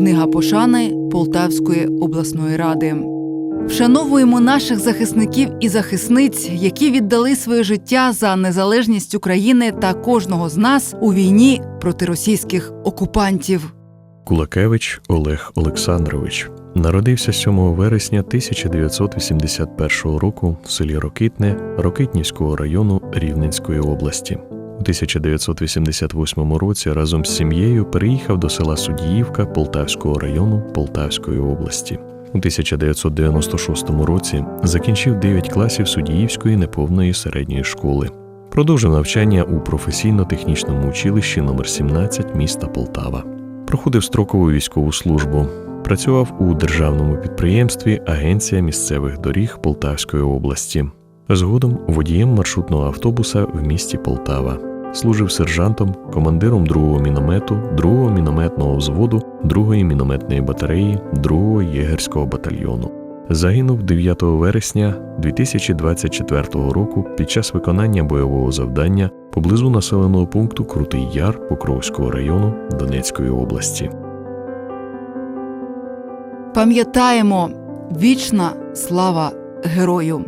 Книга пошани Полтавської обласної ради. Вшановуємо наших захисників і захисниць, які віддали своє життя за незалежність України та кожного з нас у війні проти російських окупантів. Кулакевич Олег Олександрович народився 7 вересня 1981 року в селі Рокитне Рокитнівського району Рівненської області. У 1988 році разом з сім'єю переїхав до села Судіївка Полтавського району Полтавської області. У 1996 році закінчив 9 класів Судіївської неповної середньої школи. Продовжив навчання у професійно-технічному училищі номер 17 міста Полтава. Проходив строкову військову службу. Працював у державному підприємстві Агенція місцевих доріг Полтавської області. Згодом водієм маршрутного автобуса в місті Полтава. Служив сержантом, командиром 2-го міномету, 2-го мінометного взводу, 2-ї мінометної батареї, 2-го єгерського батальйону. Загинув 9 вересня 2024 року під час виконання бойового завдання поблизу населеного пункту Крутий Яр Покровського району Донецької області. Пам'ятаємо вічна слава герою!